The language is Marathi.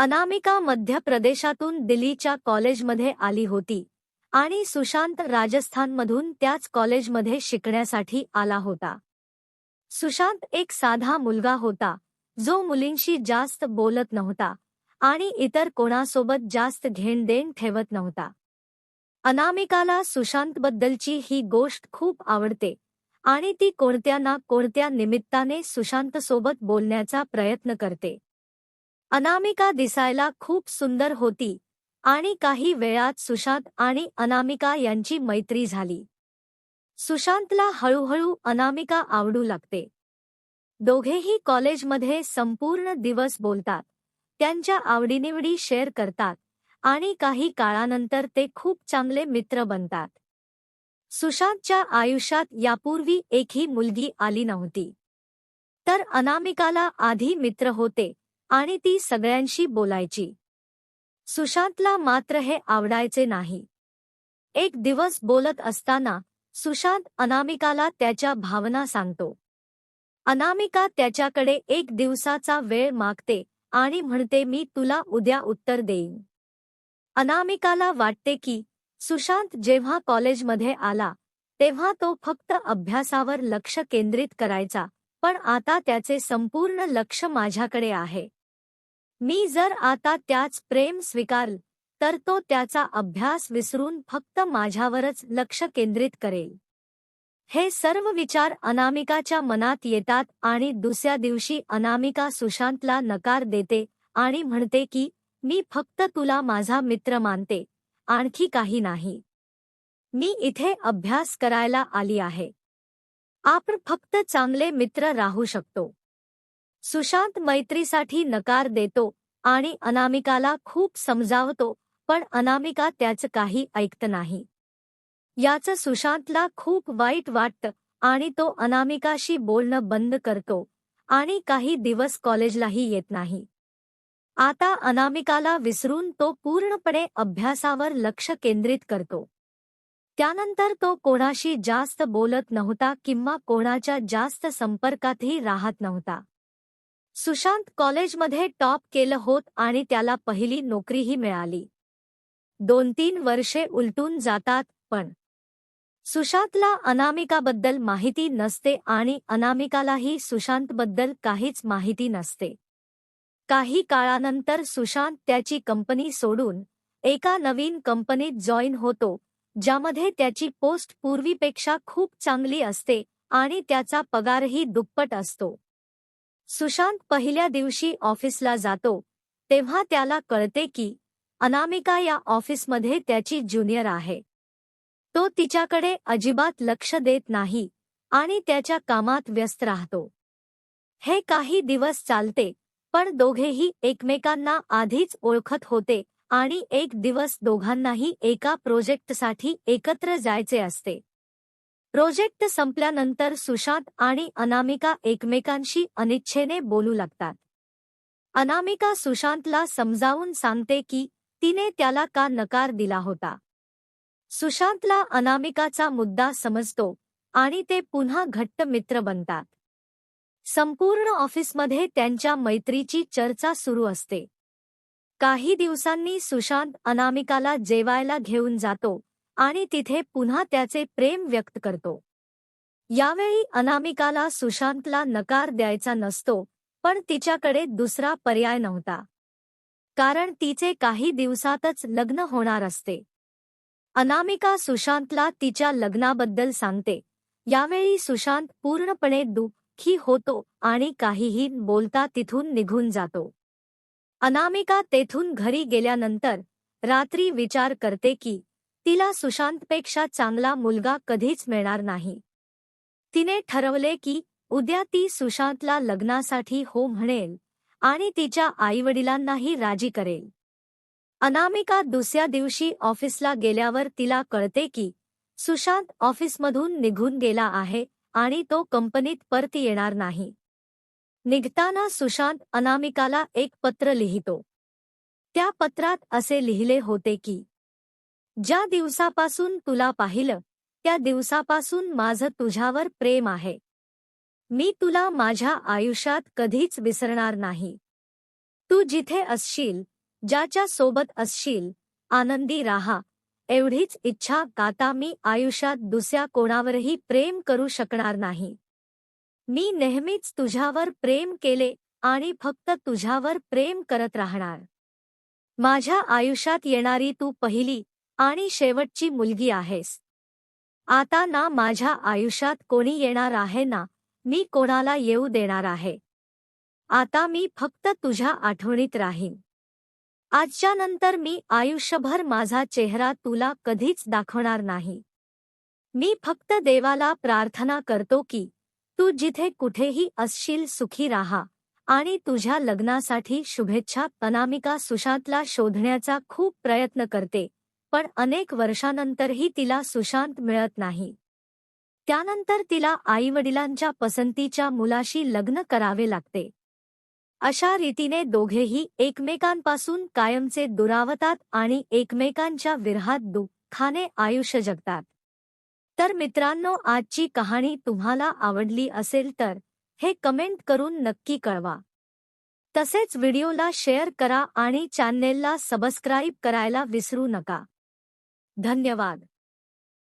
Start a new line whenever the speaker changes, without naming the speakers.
अनामिका मध्य प्रदेशातून दिल्लीच्या कॉलेजमध्ये आली होती आणि सुशांत राजस्थानमधून त्याच कॉलेजमध्ये शिकण्यासाठी आला होता. सुशांत एक साधा मुलगा होता जो मुलींशी जास्त बोलत नव्हता आणि इतर कोणासोबत जास्त घेणदेण ठेवत नव्हता. अनामिकाला सुशांतबद्दलची ही गोष्ट खूप आवडते आणि ती कोणत्या ना कोणत्या निमित्ताने सुशांतसोबत बोलण्याचा प्रयत्न करते. अनामिका दिसायला खूप सुंदर होती आणि काही वेळात सुशांत आणि अनामिका यांची मैत्री झाली. सुशांतला हळूहळू अनामिका आवडू लागते. दोघेही कॉलेजमध्ये संपूर्ण दिवस बोलतात त्यांच्या आवडीनिवडी शेअर करतात आणि काही काळानंतर ते खूप चांगले मित्र बनतात. सुशांतच्या आयुष्यात यापूर्वी एकही मुलगी आली नव्हती. तर अनामिकाला आधी मित्र होते आणि ती सगळ्यांशी बोलायची. सुशांतला मात्र हे आवडायचे नाही. एक दिवस बोलत असताना सुशांत अनामिकाला त्याच्या भावना सांगतो. अनामिका त्याच्याकडे एक दिवसाचा वेळ मागते आणि म्हणते मी तुला उद्या उत्तर देईन. अनामिकाला वाटते की सुशांत जेव्हा कॉलेजमध्ये आला तेव्हा तो फक्त अभ्यासावर लक्ष केंद्रित करायचा पण आता त्याचे संपूर्ण लक्ष माझ्याकडे आहे. मी जर आता त्याच प्रेम स्वीकारल तर तो त्याचा अभ्यास विसरून फक्त माझ्यावरच लक्ष केंद्रित करेल. हे सर्व विचार अनामिकाच्या मनात येतात आणि दुसऱ्या दिवशी अनामिका सुशांतला नकार देते आणि म्हणते की मी फक्त तुला माझा मित्र मानते आणखी काही नाही. मी इथे अभ्यास करायला आली आहे. आपण फक्त चांगले मित्र राहू शकतो. सुशांत मैत्रीसाठी नकार देतो आणि अनामिकाला खूप समजावतो पण अनामिका त्याचं काही ऐकत नाही. याचं सुशांतला खूप वाईट वाटतं आणि तो अनामिकाशी बोलणं बंद करतो आणि काही दिवस कॉलेजलाही येत नाही. आता अनामिकाला विसरून तो पूर्णपणे अभ्यासावर लक्ष केंद्रित करतो. त्यानंतर तो कोणाशी जास्त बोलत नव्हता किंवा कोणाच्या जास्त संपर्कातही राहत नव्हता. सुशांत कॉलेजमध्ये टॉप केलं होत आणि त्याला पहिली नोकरीही मिळाली. दोन तीन वर्षे उलटून जातात पण सुशांतला अनामिकाबद्दल माहिती नसते आणि अनामिकालाही सुशांतबद्दल काहीच माहिती नसते. काही काळानंतर सुशांत त्याची कंपनी सोडून एका नवीन कंपनीत जॉईन होतो ज्यामध्ये त्याची पोस्ट पूर्वीपेक्षा खूप चांगली असते आणि त्याचा पगारही दुप्पट असतो. सुशांत पहिल्या दिवशी ऑफिसला जातो तेव्हा त्याला कळते की अनामिका या ऑफिसमध्ये त्याची ज्युनियर आहे. तो तिच्याकडे अजिबात लक्ष देत नाही आणि त्याच्या कामात व्यस्त राहतो. हे काही दिवस चालते पण दोघेही एकमेकांना आधीच ओळखत होते आणि एक दिवस दोघांनाही एका प्रोजेक्टसाठी एकत्र जायचे असते. प्रोजेक्ट संपल्यानंतर सुशांत आणि अनामिका एकमेकांशी अनिच्छेने बोलू लागतात. अनामिका सुशांतला समजावून सांगते की तिने त्याला का नकार दिला होता. सुशांतला अनामिकाचा मुद्दा समजतो आणि ते पुन्हा घट्ट मित्र बनतात. संपूर्ण ऑफिसमध्ये त्यांच्या मैत्रीची चर्चा सुरू असते. काही दिवसांनी सुशांत अनामिकाला जेवायला घेऊन जातो आणि तिथे पुन्हा त्याचे प्रेम व्यक्त करतो. यावेळी अनामिकाला सुशांतला नकार द्यायचा नसतो पण तिच्याकडे दुसरा पर्याय नव्हता. कारण तिचे काही दिवसातच लग्न होणार असते. अनामिका सुशांतला तिच्या लग्नाबद्दल सांगते. यावेळी सुशांत पूर्णपणे दुःखी होतो आणि काहीही बोलता तिथून निघून जातो. अनामिका तेथून घरी गेल्यानंतर रात्री विचार करते की तिला सुशांतपेक्षा चांगला मुलगा कधीच मिळणार नाही. तिने ठरवले की उद्या ती सुशांतला लग्नासाठी हो म्हणेल आणि तिच्या आईवडिलांनाही राजी करेल. अनामिका दुसऱ्या दिवशी ऑफिसला गेल्यावर तिला कळते की सुशांत ऑफिसमधून निघून गेला आहे आणि तो कंपनीत परत येणार नाही. निघताना सुशांत अनामिकाला एक पत्र लिहितो. त्या पत्रात असे लिहिले होते की ज्या दिवसापासून तुला पाहिलं त्या दिवसापासून माझं तुझ्यावर प्रेम आहे. मी तुला माझ्या आयुष्यात कधीच विसरणार नाही. तू जिथे असशील ज्याच्या सोबत असशील आनंदी राहा. एवढीच इच्छा काता मी आयुष्यात दुसऱ्या कोणावरही प्रेम करू शकणार नाही. मी नेहमीच तुझ्यावर प्रेम केले आणि फक्त तुझ्यावर प्रेम करत राहणार. माझ्या आयुष्यात येणारी तू पहिली आणि शेवटची मुलगी आहेस. आता ना माझ्या आयुष्यात कोणी येणार आहे ना मी कोणाला येऊ देणार आहे. आता मी फक्त तुझ्या आठवणीत राहीन. आजच्या नंतर मी आयुष्यभर माझा चेहरा तुला कधीच दाखवणार नाही. मी फक्त देवाला प्रार्थना करतो की तू जिथे कुठेही असशील सुखी राहा आणि तुझ्या लग्नासाठी शुभेच्छा अनामिका सुशांतला शोधण्याचा खूप प्रयत्न करते. पण अनेक वर्षानंतरही तिला सुशांत मिळत नाही. त्यानंतर तिला आईवडिलांच्या पसंतीच्या मुलाशी लग्न करावे लागते. अशा रीतीने दोघेही एकमेकांपासून कायमचे दुरावतात आणि एकमेकांच्या विरहात दुःखाने आयुष्य जगतात. तर मित्रांनो आजची कहाणी तुम्हाला आवडली असेल तर हे कमेंट करून नक्की कळवा. तसेच व्हिडिओला शेअर करा आणि चॅनेलला सबस्क्राईब करायला विसरू नका. धन्यवाद.